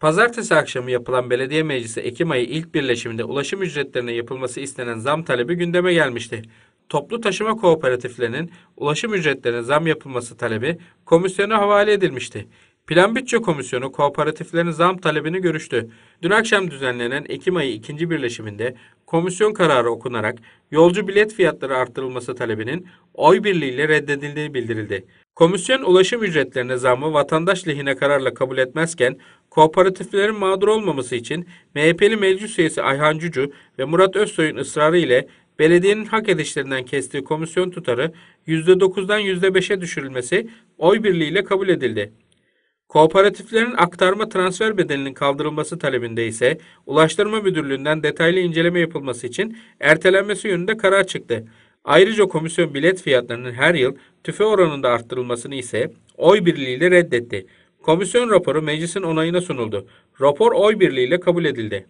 Pazartesi akşamı yapılan belediye meclisi Ekim ayı ilk birleşiminde ulaşım ücretlerine yapılması istenen zam talebi gündeme gelmişti. Toplu taşıma kooperatiflerinin ulaşım ücretlerine zam yapılması talebi komisyona havale edilmişti. Plan Bütçe Komisyonu kooperatiflerin zam talebini görüştü. Dün akşam düzenlenen Ekim ayı ikinci birleşiminde komisyon kararı okunarak yolcu bilet fiyatları arttırılması talebinin oy birliğiyle reddedildiği bildirildi. Komisyon ulaşım ücretlerine zammı vatandaş lehine kararla kabul etmezken kooperatiflerin mağdur olmaması için MHP'li meclis üyesi Ayhan Cucu ve Murat Özsoy'un ısrarı ile belediyenin hak edişlerinden kestiği komisyon tutarı %9'dan %5'e düşürülmesi oy birliğiyle kabul edildi. Kooperatiflerin aktarma transfer bedelinin kaldırılması talebinde ise Ulaştırma Müdürlüğü'nden detaylı inceleme yapılması için ertelenmesi yönünde karar çıktı. Ayrıca komisyon bilet fiyatlarının her yıl tüfe oranında arttırılmasını ise oy birliğiyle reddetti. Komisyon raporu meclisin onayına sunuldu. Rapor oy birliğiyle kabul edildi.